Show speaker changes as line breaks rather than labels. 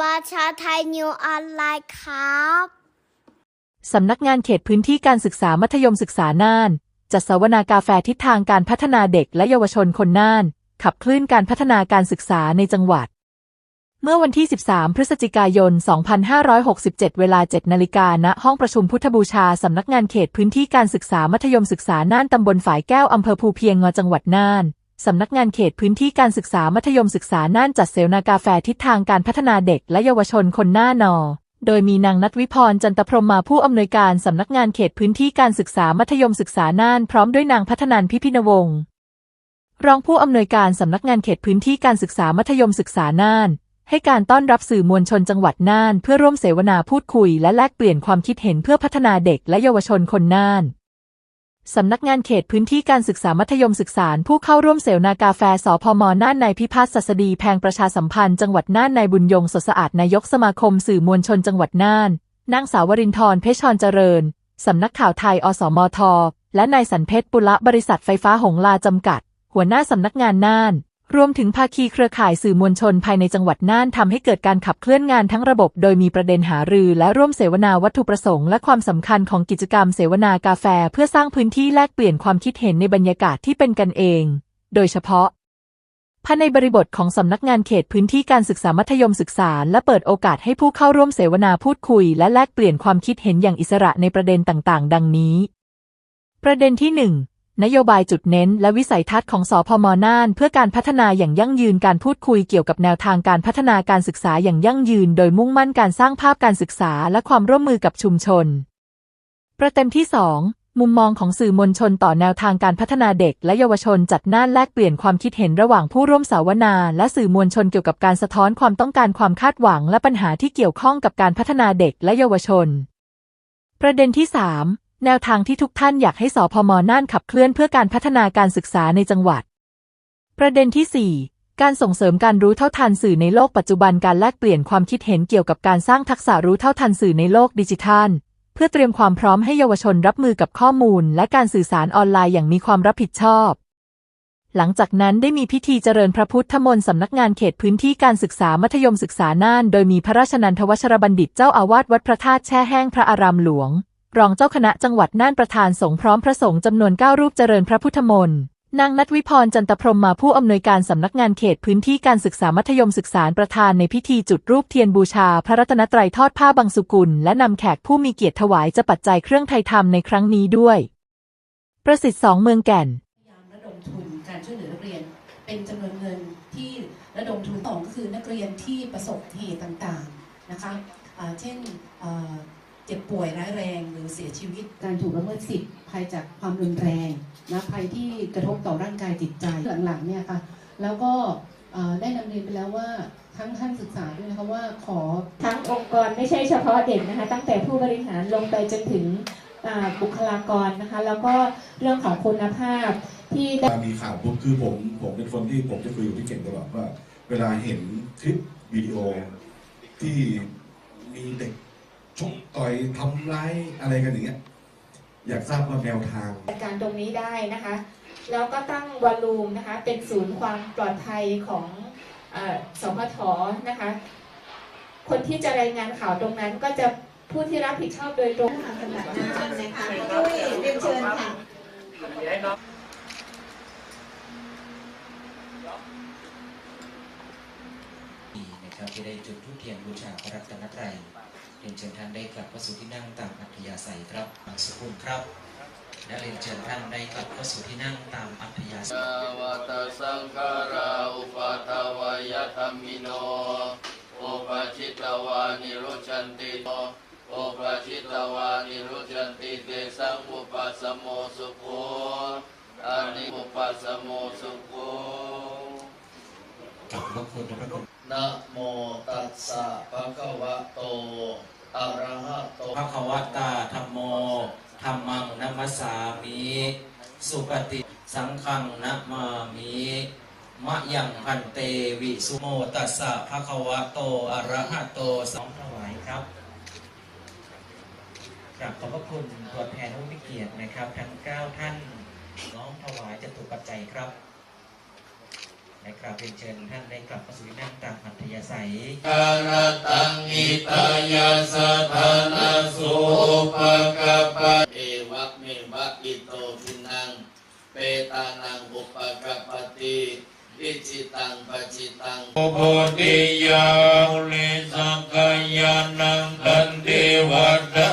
ประชาไทยนิวออนไลน์ครับ
สำนักงานเขตพื้นที่การศึกษามัธยมศึกษาน่าน จัดเสวนากาแฟทิศทางการพัฒนาเด็กและเยาวชนคนน่าน ขับเคลื่อนการพัฒนาการศึกษาในจังหวัด เมื่อวันที่ 13 พฤศจิกายน 2567 เวลา 7 นาฬิกาณห้องประชุมพุทธบูชา สำนักงานเขตพื้นที่การศึกษามัธยมศึกษาน่านตำบลฝายแก้วอำเภอภูเพียงงจังหวัดน่าน สำนักงานเขตพื้นที่การศึกษามัธยมศึกษาน่านจัดเสวนากาแฟทิศทางการพัฒนาเด็กและเยาวชนคนหน้านอ โดยมีนางนัทวิพรจันตพรมมาผู้อำนวยการสำนักงานเขตพื้นที่การศึกษามัธยมศึกษาน่านพร้อมด้วยนางพัฒนันพิพินวงศ์รองผู้อำนวยการสำนักงานเขตพื้นที่การศึกษามัธยมศึกษาน่าน ให้การต้อนรับสื่อมวลชนจังหวัดน่าน เพื่อร่วมเสวนาพูดคุยและแลกเปลี่ยนความคิดเห็นเพื่อพัฒนาเด็กและเยาวชนคนน่าน สำนักงานเขตพื้นที่การศึกษามัธยมศึกษาผู้เข้าร่วมเสวนากาแฟสพมน่านนายพิพัฒน์ศัสดีแพงประชาสัมพันธ์จังหวัดน่านนายบุญยงสดสะอาดนายกสมาคมสื่อมวลชนจังหวัดน่านนางสาวรินทร์เพชรเจริญ สำนักข่าวไทย อสมท และนายสันเพชรปุระบริษัทไฟฟ้าหงลาจำกัด หัวหน้าสำนักงานน่าน รวมถึงภาคีเครือข่ายสื่อมวลชนภายในจังหวัดน่านทำให้เกิดการขับเคลื่อนงานทั้งระบบ โดยมีประเด็นหารือและร่วมเสวนาวัตถุประสงค์และความสำคัญของกิจกรรมเสวนากาแฟ เพื่อสร้างพื้นที่แลกเปลี่ยนความคิดเห็นในบรรยากาศที่เป็นกันเอง โดยเฉพาะภายในบริบทของสำนักงานเขตพื้นที่การศึกษามัธยมศึกษา และเปิดโอกาสให้ผู้เข้าร่วมเสวนาพูดคุย และแลกเปลี่ยนความคิดเห็นอย่างอิสระในประเด็นต่างๆ ดังนี้ ประเด็นที่ 1 นโยบายจุดเน้น และวิสัยทัศน์ของสพมน่าน เพื่อการพัฒนาอย่างยั่งยืนการพูดคุยเกี่ยวกับแนวทางการพัฒนาการศึกษาอย่างยั่งยืน โดยมุ่งมั่นการสร้างภาพการศึกษาและความร่วมมือกับชุมชน ประเด็นที่ 2มุมมองของสื่อมวลชนต่อแนวทางการพัฒนาเด็กและเยาวชนจัดน่านแลกเปลี่ยนความคิดเห็นระหว่างผู้ร่วมเสาวนาและสื่อมวลชนเกี่ยวกับการสะท้อนความต้องการความคาดหวังและปัญหาที่เกี่ยวข้องกับการพัฒนาเด็กและเยาวชน ประเด็นที่ 3 แนวทางที่ทุกท่านอยากให้สพมน่านขับเคลื่อนเพื่อการพัฒนาการศึกษาในจังหวัด ประเด็นที่ 4 การส่งเสริมการรู้เท่าทันสื่อในโลกปัจจุบันการแลกเปลี่ยนความคิดเห็นเกี่ยวกับการสร้างทักษะรู้เท่าทันสื่อในโลกดิจิทัล เพื่อเตรียมความพร้อมให้เยาวชนรับมือกับข้อมูล และการสื่อสารออนไลน์อย่างมีความรับผิดชอบ หลังจากนั้นได้มีพิธีเจริญพระพุทธมนต์สำนักงานเขตพื้นที่การศึกษามัธยมศึกษาน่าน โดยมีพระราชนันทวชรบัณฑิตเจ้าอาวาสวัดพระธาตุแช่แห้งพระอารามหลวง รองเจ้าคณะจังหวัดน่านประธานสงฆ์พร้อมพระสงฆ์จำนวน9รูปเจริญพระพุทธมนต์นางนัทวิพรจันตพรมมาผู้อำนวยการสำนักงานเขตพื้นที่การศึกษามัธยมศึกษาประธานในพิธีจุดรูปเทียนบูชา พระรัตนตรัยทอดผ้าบางสุกุล และนำแขกผู้มีเกียรติถวายจะปัจจัยเครื่องไทยธรรมในครั้งนี้ด้วย ประสิทธิ์สองเมืองแก่น
พยายามระดมทุนการช่วยเหลือนักเรียน เป็นจำนวนเงินที่ระดมทุนสองก็คือนักเรียนที่ประสบเหตุต่างๆนะคะเช่น จ็บป่วยร้ายแรงหรือเสียชีวิต การถูกละเมิดสิทธิ์ภัยจากความรุนแรงนะภัยที่กระทบต่อร่างกายจิตใจหลังๆเนี่ยค่ะแล้วก็อ่าได้นำเรียนไปแล้วว่าทั้งท่านศึกษาด้วยนะคะว่าขอ
ทั้งองค์กรไม่ใช่เฉพาะเด็กนะคะ ตั้งแต่ผู้บริหารลงไปจนถึงอ่าบุคลากรนะคะ แล้วก็เรื่องของคุณภาพที่ได้
เวลามีข่าวปุ๊บคือผมผมเป็นคนที่ผมจะคุยกับพี่เก่งตลอดว่า เวลาเห็นคลิปวิดีโอที่มีเด็ก ชกต่อยทำร้ายอะไรกันอย่างเงี้ยอยากทราบว่าแนวทาง
จัดการตรงนี้ได้นะคะ แล้วก็ตั้งวอลลุ่มนะคะ เป็นศูนย์ความปลอดภัยของเออสพทนะคะ คนที่จะรายงานข่าวตรงนั้นก็จะผู้ที่รับผิดชอบโดยตรง
ทางจังหวัดน่านนะคะด้วยเรียนเชิญค่ะ
ดีนะครับที่ได้จุดทูปเทียนบูชาพระรัตนตรัย เรียนเชิญท่านได้กลับเข้าสู่ที่นั่งตามอัธยาศัยครับบางสกุลครับ และเรียนเชิญท่านได้กลับเข้าสู่ที่นั่งตามอัธยาศัย
วัตสังขาราอุปาทวายธรรมิโนอุปชิตวานิรุชันติโนอุปชิตวานิรุชันติเตสังอุปสมโมสุโขอานิอุปสมโมสุโข
กลับพระคุณพระคุณ
นะโมตัสสะภะคะวะโตอะระหะโต
พระควตาธรรมโมธรรมังนัมสามิสุปฏิสังฆังนัมมามิมะยังพันเตวิสุโมตัสสะภะคะวะโตอะระหะโตสองถวายครับกราบขอบพระคุณตัวแทนผู้มีเกียรตินะครับ ทั้ง 9 ท่านน้อมถวายจตุปัจจัยครับ นะครับเรียนเชิญท่านได้กลับมาสู่นั่งตามอัธยาศัย
กรตังอิตายาสถานสุปกปะเอวัคเมวัคอิโตทินัง เปตานังอุปกปติอิจิตังปจิตังโพธิยาเลสัง
กายานังกันเทวดา